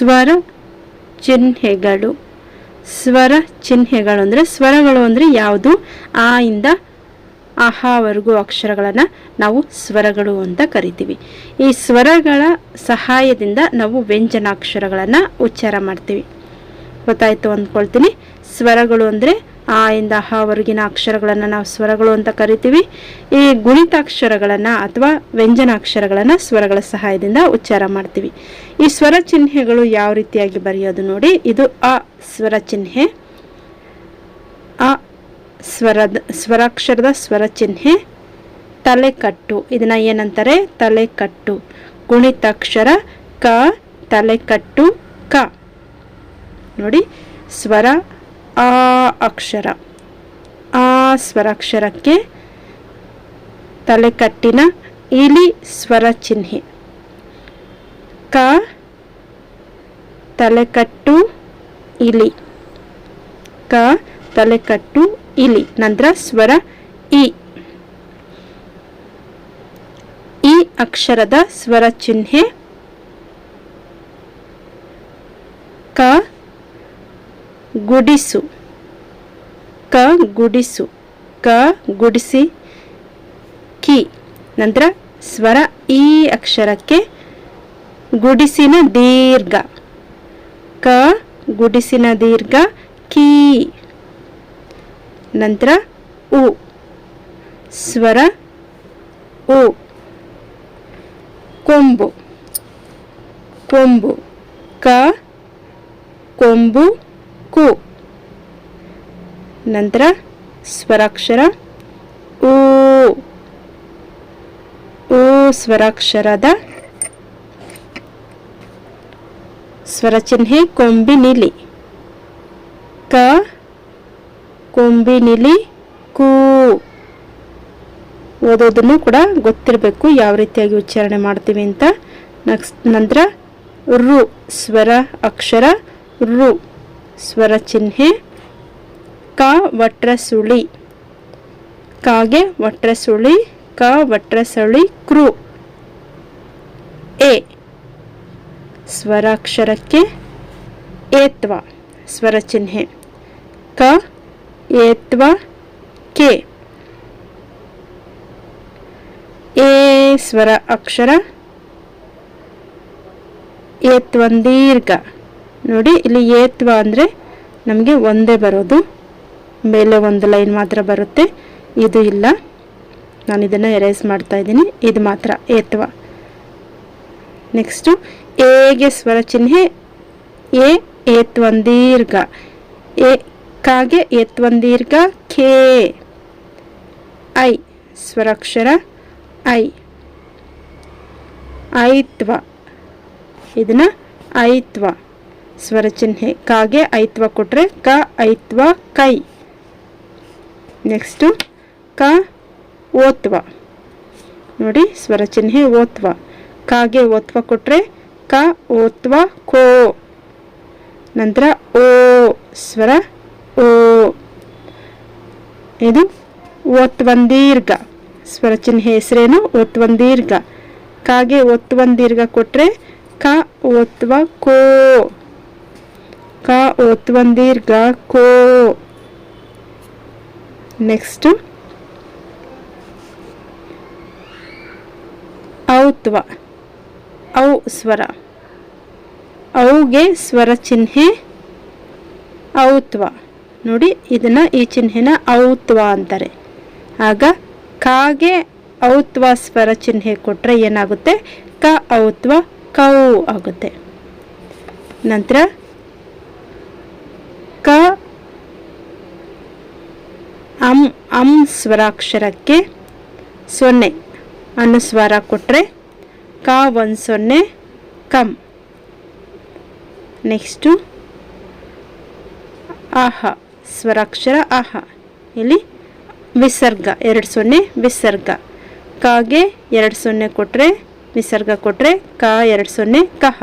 ಸ್ವರ ಚಿಹ್ನೆಗಳು. ಸ್ವರ ಚಿಹ್ನೆಗಳು ಅಂದರೆ ಸ್ವರಗಳು ಅಂದರೆ ಯಾವುದು? ಆ ಇಂದ ಆಹಾವರೆಗೂ ಅಕ್ಷರಗಳನ್ನು ನಾವು ಸ್ವರಗಳು ಅಂತ ಕರಿತೀವಿ. ಈ ಸ್ವರಗಳ ಸಹಾಯದಿಂದ ನಾವು ವ್ಯಂಜನಾಕ್ಷರಗಳನ್ನು ಉಚ್ಚಾರ ಮಾಡ್ತೀವಿ. ಗೊತ್ತಾಯ್ತು ಅಂದ್ಕೊಳ್ತೀನಿ. ಸ್ವರಗಳು ಅಂದರೆ ಆ ಇಂದ ಹೊರಗಿನ ಅಕ್ಷರಗಳನ್ನು ನಾವು ಸ್ವರಗಳು ಅಂತ ಕರಿತೀವಿ. ಈ ಗುಣಿತಾಕ್ಷರಗಳನ್ನು ಅಥವಾ ವ್ಯಂಜನಾಕ್ಷರಗಳನ್ನು ಸ್ವರಗಳ ಸಹಾಯದಿಂದ ಉಚ್ಚಾರ ಮಾಡ್ತೀವಿ. ಈ ಸ್ವರ ಚಿಹ್ನೆಗಳು ಯಾವ ರೀತಿಯಾಗಿ ಬರೆಯೋದು ನೋಡಿ, ಇದು ಅ ಸ್ವರ ಚಿಹ್ನೆ, ಅ ಸ್ವರದ, ಸ್ವರಾಕ್ಷರದ ಸ್ವರ ಚಿಹ್ನೆ, ತಲೆಕಟ್ಟು, ಇದನ್ನ ಏನಂತಾರೆ, ತಲೆಕಟ್ಟು, ಗುಣಿತಾಕ್ಷರ, ಕ, ತಲೆಕಟ್ಟು, ಕ. ನೋಡಿ, ಸ್ವರ ಆ ಅಕ್ಷರ, ಆ ಸ್ವರಾಕ್ಷರಕ್ಕೆ ತಲೆಕಟ್ಟಿನ ಇಲಿ ಸ್ವರ ಚಿಹ್ನೆ. ಕ, ತಲೆಕಟ್ಟು ಇಲಿ. ಕ, ತಲೆಕಟ್ಟು ಇಲಿ, ನಂತರ ಸ್ವರ ಇ. ಈ ಅಕ್ಷರದ ಸ್ವರ ಚಿಹ್ನೆ ಕ ಗುಡಿಸು. ಕ ಗುಡಿಸು. ಕ ಗುಡಿಸಿ ಕಿ. ನಂತರ ಸ್ವರ ಈ ಅಕ್ಷರಕ್ಕೆ ಗುಡಿಸಿನ ದೀರ್ಘ. ಕ ಗುಡಿಸಿನ ದೀರ್ಘ ಕಿ. ನಂತರ ಉ. ಸ್ವರ ಉ. ಕೊಂಬು. ಕೊಂಬು. ಕ ಕೊಂಬು. ಕು. ನಂತರ ಸ್ವರಾಕ್ಷರ ಊ ಊ ಸ್ವರಾಕ್ಷರದ ಸ್ವರಚಿಹ್ನೆ ಕೊಂಬಿನಿಲಿ. ಕ ಕೊಂಬಿನಿಲಿ ಕೂ. ಓದೋದನ್ನು ಕೂಡ ಗೊತ್ತಿರಬೇಕು ಯಾವ ರೀತಿಯಾಗಿ ಉಚ್ಚಾರಣೆ ಮಾಡ್ತೀವಿ ಅಂತ. ನೆಕ್ಸ್ಟ್ ನಂತರ ರು ಸ್ವರ ಅಕ್ಷರ ರು. ಸ್ವರ ಚಿಹ್ನೆ ಕ ವಟ್ರ ಸುಳಿ ಕಾಗೆ ವಟ್ರ ಸುಳಿ ಕ ವಟ್ರ ಸುಳಿ ಕ್ರು ಎ. ಸ್ವರಾಕ್ಷರಕ್ಕೆ ಏತ್ವ ಸ್ವರ ಚಿಹ್ನೆ ಕ ಏತ್ವ, ಕೆ. ಎ ಸ್ವರ ಅಕ್ಷರ ಏತ್ವಂದೀರ್ಘ. ನೋಡಿ, ಇಲ್ಲಿ ಏತ್ವ ಅಂದರೆ ನಮಗೆ ಒಂದೇ ಬರೋದು. ಮೇಲೆ ಒಂದು ಲೈನ್ ಮಾತ್ರ ಬರುತ್ತೆ. ಇದು ಇಲ್ಲ. ನಾನು ಇದನ್ನು ಎರೇಸ್ ಮಾಡ್ತಾ ಇದ್ದೀನಿ. ಇದು ಮಾತ್ರ ಏತ್ವ ನೆಕ್ಸ್ಟು ಎಗೆ ಸ್ವರ ಚಿಹ್ನೆ ಎ ಏತ್ವಂದೀರ್ಘ ಎ ಕಾಗೆ ಏತ್ವಂದೀರ್ಘ ಕೆ ಐ ಸ್ವರಾಕ್ಷರ ಐ ಐತ್ವ ಇದನ್ನ ಐತ್ವ ಸ್ವರ ಚಿಹ್ನೆ ಕಾಗೆ ಐತ್ವ ಕೊಟ್ಟರೆ ಕ ಐತ್ವ ಕೈ. ನೆಕ್ಸ್ಟು ಕ ಓತ್ವ. ನೋಡಿ ಸ್ವರ ಚಿಹ್ನೆ ಓತ್ವ. ಕಾಗೆ ಓತ್ವ ಕೊಟ್ಟರೆ ಕ ಓತ್ವ ಕೋ. ನಂತರ ಓ ಸ್ವರ ಓ. ಇದು ಒತ್ವಂದೀರ್ಘ ಸ್ವರ ಚಿಹ್ನೆ ಹೆಸರೇನು? ಒತ್ವಂದೀರ್ಘ ಕಾಗೆ ಒತ್ವಂದೀರ್ಘ ಕೊಟ್ಟರೆ ಕ ಓತ್ವ ಕೋ. ಕ ಒತ್ವಂದೀರ್ಘ ಕೋ. ನೆಕ್ಸ್ಟ್ ಔತ್ವ. ಔ ಸ್ವರ. ಔಗೆ ಸ್ವರ ಚಿಹ್ನೆ. ಔತ್ವ. ನೋಡಿ, ಇದನ್ನು ಈ ಚಿಹ್ನೆನ ಔತ್ವ ಅಂತಾರೆ. ಆಗ ಕಾಗೆ ಔತ್ವ ಸ್ವರ ಚಿಹ್ನೆ ಕೊಟ್ಟರೆ ಏನಾಗುತ್ತೆ? ಕ ಔತ್ವ ಕೌ ಆಗುತ್ತೆ. ನಂತರ ಕ ಅಂ ಸ್ವರಾಕ್ಷರಕ್ಕೆ ಸೊನ್ನೆ. ಅನುಸ್ವಾರ ಕೊಟ್ಟರೆ ಕ ಒಂದು ಸೊನ್ನೆ ಕಮ್ ನೆಕ್ಸ್ಟು ಆಹ, ಸ್ವರಾಕ್ಷರ ಆಹ. ಇಲ್ಲಿ ವಿಸರ್ಗ, ಎರಡು ಸೊನ್ನೆ, ವಿಸರ್ಗ. ಕಾಗೆ ಎರಡು ಸೊನ್ನೆ ಕೊಟ್ಟರೆ ವಿಸರ್ಗ ಕೊಟ್ಟರೆ ಕ ಎರಡು ಸೊನ್ನೆ, ಕಹ.